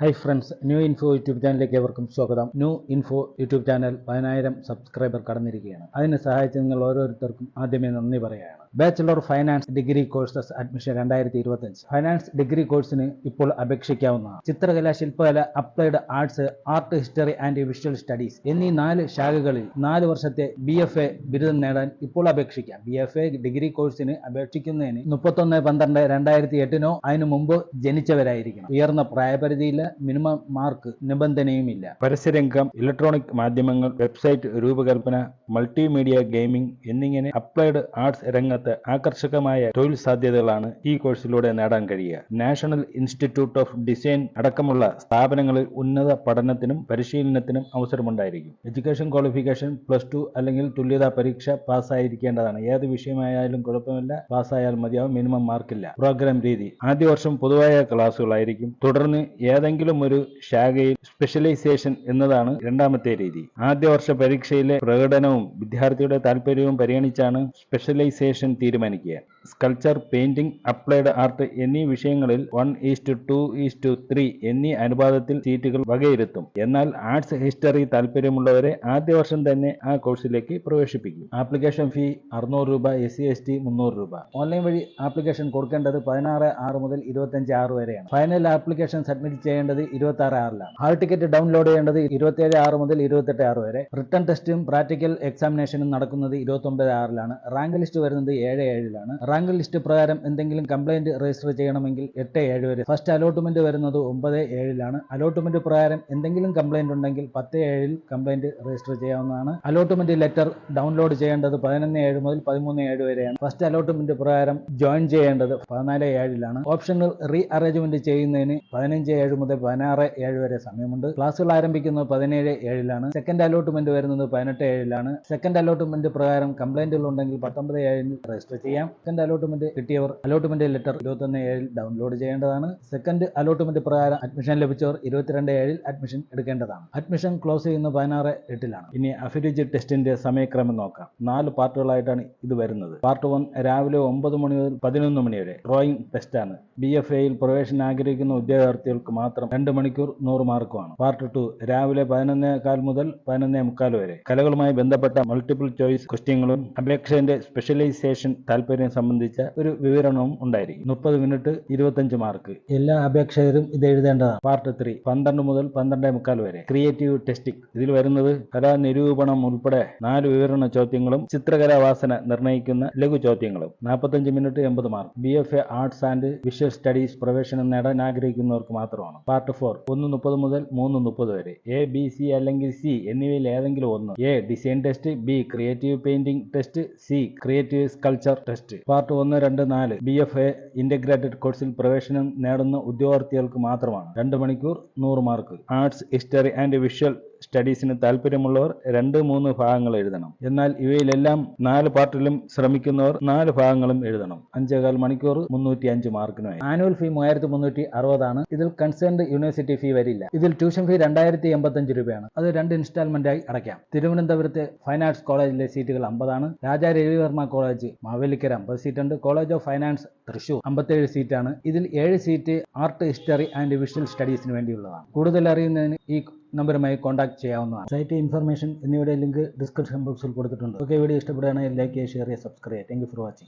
Hi friends new info YouTube ചാനലിലേക്ക് ഏവർക്കും സ്വാഗതം. ന്യൂ ഇൻഫോ യൂട്യൂബ് ചാനൽ പതിനായിരം സബ്സ്ക്രൈബർ കടന്നിരിക്കുകയാണ്. അതിനെ സഹായിച്ച് നിങ്ങൾ ഓരോരുത്തർക്കും ആദ്യമേ നന്ദി പറയുകയാണ്. Bachelor finance degree courses admission രണ്ടായിരത്തി ഇരുപത്തഞ്ച് ഫൈനാൻസ് ഡിഗ്രി കോഴ്സിന് ഇപ്പോൾ അപേക്ഷിക്കാവുന്നതാണ്. ചിത്രകല ശില്പകല applied arts art history and visual studies എന്നീ നാല് ശാഖകളിൽ നാല് വർഷത്തെ ബി എഫ് എ ബിരുദം നേടാൻ ഇപ്പോൾ അപേക്ഷിക്കാം. ബി എഫ് എ ഡിഗ്രി കോഴ്സിന് അപേക്ഷിക്കുന്നതിന് മുപ്പത്തൊന്ന് പന്ത്രണ്ട് രണ്ടായിരത്തി എട്ടിനോ അതിനു മുമ്പ് ജനിച്ചവരായിരിക്കണം. ഉയർന്ന പ്രായപരിധിയില്ല മിനിമം മാർക്ക് നിബന്ധനയുമില്ല. പരസ്യരംഗം ഇലക്ട്രോണിക് മാധ്യമങ്ങൾ വെബ്സൈറ്റ് രൂപകൽപ്പന മൾട്ടിമീഡിയ ഗെയിമിംഗ് എന്നിങ്ങനെ അപ്ലൈഡ് ആർട്സ് രംഗത്ത് ആകർഷകമായ തൊഴിൽ സാധ്യതകളാണ് ഈ കോഴ്സിലൂടെ നേടാൻ കഴിയുക. നാഷണൽ ഇൻസ്റ്റിറ്റ്യൂട്ട് ഓഫ് ഡിസൈൻ അടക്കമുള്ള സ്ഥാപനങ്ങളിൽ ഉന്നത പഠനത്തിനും പരിശീലനത്തിനും അവസരമുണ്ടായിരിക്കും. എഡ്യൂക്കേഷൻ ക്വാളിഫിക്കേഷൻ പ്ലസ് ടു അല്ലെങ്കിൽ തുല്യതാ പരീക്ഷ പാസ്സായിരിക്കേണ്ടതാണ്. ഏത് വിഷയമായാലും കുഴപ്പമില്ല പാസ്സായാൽ മതിയാവും മിനിമം മാർക്കില്ല പ്രോഗ്രാം രീതി. ആദ്യ വർഷം പൊതുവായ ക്ലാസ്സുകളായിരിക്കും തുടർന്ന് ഏതെങ്കിലും ഒരു ശാഖയിൽ സ്പെഷ്യലൈസേഷൻ എന്നതാണ് രണ്ടാമത്തെ രീതി. ആദ്യ വർഷ പരീക്ഷയിലെ പ്രകടനവും വിദ്യാർത്ഥിയുടെ താല്പര്യവും പരിഗണിച്ചാണ് സ്പെഷ്യലൈസേഷൻ തീരുമാനിക്കുക. സ്കൾച്ചർ പെയിന്റിംഗ് അപ്ലൈഡ് ആർട്ട് എന്നീ വിഷയങ്ങളിൽ one is to two is to three എന്നീ അനുപാതത്തിൽ സീറ്റുകൾ വകയിരുത്തും. എന്നാൽ ആർട്സ് ഹിസ്റ്ററി താല്പര്യമുള്ളവരെ ആദ്യ വർഷം തന്നെ ആ കോഴ്സിലേക്ക് പ്രവേശിപ്പിക്കും. ആപ്ലിക്കേഷൻ ഫീ അറുന്നൂറ് രൂപ എസ് സി എസ് ടി മുന്നൂറ് രൂപ. ഓൺലൈൻ വഴി ആപ്ലിക്കേഷൻ കൊടുക്കേണ്ടത് പതിനാറ് ആറ് മുതൽ ഇരുപത്തഞ്ച് ആറ് വരെയാണ്. ഫൈനൽ ആപ്ലിക്കേഷൻ സബ്മിറ്റ് ചെയ്യേണ്ടത് ഇരുപത്തി ആറ് ആറിലാണ്. ഹാൾ ടിക്കറ്റ് ഡൗൺലോഡ് ചെയ്യേണ്ടത് ഇരുപത്തിയേഴ് ആറ് മുതൽ ഇരുപത്തെട്ട് ആറ് വരെ. റിട്ടേൺ ടെസ്റ്റും പ്രാക്ടിക്കൽ എക്സാമിനേഷനും നടക്കുന്നത് ഇരുപത്തൊമ്പത് ആറിലാണ്. റാങ്ക് ലിസ്റ്റ് വരുന്നത് ഏഴ് ഏഴിലാണ്. റാങ്ക് ലിസ്റ്റ് പ്രകാരം എന്തെങ്കിലും കംപ്ലൈന്റ് രജിസ്റ്റർ ചെയ്യണമെങ്കിൽ എട്ട് ഏഴ് വരെ. ഫസ്റ്റ് അലോട്ട്മെന്റ് വരുന്നത് ഒമ്പത് ഏഴിലാണ്. അലോട്ട്മെന്റ് പ്രകാരം എന്തെങ്കിലും കംപ്ലൈന്റ് ഉണ്ടെങ്കിൽ പത്ത് ഏഴിൽ കംപ്ലൈന്റ് രജിസ്റ്റർ ചെയ്യാവുന്നതാണ്. അലോട്ട്മെന്റ് ലെറ്റർ ഡൗൺലോഡ് ചെയ്യേണ്ടത് പതിനൊന്ന് ഏഴ് മുതൽ പതിമൂന്ന് ഏഴ് വരെയാണ്. ഫസ്റ്റ് അലോട്ട്മെന്റ് പ്രകാരം ജോയിൻ ചെയ്യേണ്ടത് പതിനാല് ഏഴിലാണ്. ഓപ്ഷനുകൾ റീ അറേഞ്ച്മെന്റ് ചെയ്യുന്നതിന് പതിനഞ്ച് ഏഴ് മുതൽ പതിനാറ് ഏഴ് വരെ സമയമുണ്ട്. ക്ലാസ്സുകൾ ആരംഭിക്കുന്നത് പതിനേഴ് ഏഴിലാണ്. സെക്കൻഡ് അലോട്ട്മെന്റ് വരുന്നത് പതിനെട്ട് ഏഴിലാണ്. സെക്കൻഡ് അലോട്ട്മെന്റ് പ്രകാരം കംപ്ലൈന്റുകൾ ഉണ്ടെങ്കിൽ പത്തൊമ്പത് ഏഴിൽ രജിസ്റ്റർ ചെയ്യാം. സെക്കൻഡ് അലോട്ട്മെന്റ് കിട്ടിയവർ അലോട്ട്മെന്റ് ലെറ്റർ ഇരുപത്തൊന്ന് ഏഴിൽ ഡൗൺലോഡ് ചെയ്യേണ്ടതാണ്. സെക്കൻഡ് അലോട്ട്മെന്റ് പ്രകാരം അഡ്മിഷൻ ലഭിച്ചവർ ഇരുപത്തിരണ്ട് ഏഴിൽ അഡ്മിഷൻ എടുക്കേണ്ടതാണ്. അഡ്മിഷൻ ക്ലോസ് ചെയ്യുന്നത് പതിനാറ് എട്ടിലാണ്. ഇനി അഫിലിജി ടെസ്റ്റിന്റെ സമയക്രമം നോക്കാം. നാല് പാർട്ടുകളായിട്ടാണ് ഇത് വരുന്നത്. പാർട്ട് വൺ രാവിലെ ഒമ്പത് മണി മുതൽ പതിനൊന്ന് മണി വരെ ഡ്രോയിങ് ടെസ്റ്റാണ് ബി എഫ് എയിൽ പ്രവേശനം ആഗ്രഹിക്കുന്ന ഉദ്യോഗാർത്ഥികൾക്ക് മാത്രം രണ്ട് മണിക്കൂർ നൂറ് മാർക്കുമാണ്. പാർട്ട് ടു രാവിലെ പതിനൊന്നേ കാൽ മുതൽ പതിനൊന്നേ മുക്കാൽ വരെ. കലകളുമായി ബന്ധപ്പെട്ട മൾട്ടിപ്പിൾ ചോയ്സ് ക്വസ്റ്റ്യങ്ങളും അപേക്ഷന്റെ സ്പെഷ്യലൈസേഷൻ താല്പര്യം സംബന്ധിച്ച ഒരു വിവരണവും ഉണ്ടായിരിക്കും. മുപ്പത് മിനിറ്റ് ഇരുപത്തഞ്ച് മാർക്ക് എല്ലാ അപേക്ഷകരും ഇത് എഴുതേണ്ടതാണ്. പാർട്ട് ത്രീ പന്ത്രണ്ട് മുതൽ പന്ത്രണ്ടേ മുക്കാൽ വരെ. ക്രിയേറ്റീവ് ടെസ്റ്റിംഗ് ഇതിൽ വരുന്നത് കലാനിരൂപണം ഉൾപ്പെടെ നാല് വിവരണ ചോദ്യങ്ങളും ചിത്രകലാ വാസന നിർണയിക്കുന്ന ലഘു ചോദ്യങ്ങളും. നാൽപ്പത്തഞ്ച് മിനിറ്റ് എൺപത് mark B F A arts and visual studies പ്രവേശനം നേടാൻ ആഗ്രഹിക്കുന്നവർക്ക് മാത്രമാണ്. Part four. ഒന്ന് മുപ്പത് മുതൽ മൂന്ന് മുപ്പത് വരെ. എ ബി സി അല്ലെങ്കിൽ സി എന്നിവയിൽ ഏതെങ്കിലും ഒന്ന്. A design test. B creative painting test. C creative sculpture test. Part ഒന്ന് രണ്ട് നാല്. ബി എഫ് എ ഇന്റഗ്രേറ്റഡ് കോഴ്സിൽ പ്രവേശനം നേടുന്ന ഉദ്യോഗാർത്ഥികൾക്ക് മാത്രമാണ്. രണ്ട് മണിക്കൂർ നൂറ് mark arts history and visual സ്റ്റഡീസിന് താല്പര്യമുള്ളവർ രണ്ട് മൂന്ന് ഭാഗങ്ങൾ എഴുതണം. എന്നാൽ ഇവയിലെല്ലാം നാല് പാർട്ടിലും ശ്രമിക്കുന്നവർ നാല് ഭാഗങ്ങളും എഴുതണം. അഞ്ചേകാൽ മണിക്കൂർ മുന്നൂറ്റി അഞ്ച് മാർക്കിനുമായി ആനുവൽ ഫീ മൂവായിരത്തി മുന്നൂറ്റി അറുപതാണ് ഇതിൽ കൺസേൺഡ് യൂണിവേഴ്സിറ്റി ഫീ വരില്ല. ഇതിൽ ട്യൂഷൻ ഫീ രണ്ടായിരത്തി എൺപത്തഞ്ച് രൂപയാണ്. അത് രണ്ട് ഇൻസ്റ്റാൾമെന്റ് ആയി അടയ്ക്കാം. തിരുവനന്തപുരത്തെ ഫൈൻ ആർട്സ് കോളേജിലെ സീറ്റുകൾ അമ്പതാണ്. രാജാ രവിവർമ്മ കോളേജ് മാവേലിക്കര അമ്പത് സീറ്റുണ്ട് കോളേജ് ഓഫ് ഫൈനാൻസ് തൃശൂർ. അമ്പത്തേഴ് സീറ്റാണ്. ഇതിൽ ഏഴ് seat art history and visual സ്റ്റഡീസിന് വേണ്ടിയുള്ളതാണ്. കൂടുതൽ അറിയുന്നതിന് ഈ നമ്പറുമായി കോൺടാക്ട് ചെയ്യാവുന്നതാണ്. സൈറ്റ് ഇൻഫർമേഷൻ എന്നിവയുടെ ലിങ്ക് ഡിസ്ക്രിപ്ഷൻ ബോക്സിൽ കൊടുത്തിട്ടുണ്ട്. ഓക്കെ വീഡിയോ ഇഷ്ടപ്പെടുകയാണെങ്കിൽ ലൈക്ക് ചെയ്യുക ഷെയർ ചെയ്യുക സബ്സ്ക്രൈബ് ചെയ്യുക. Thank for watching.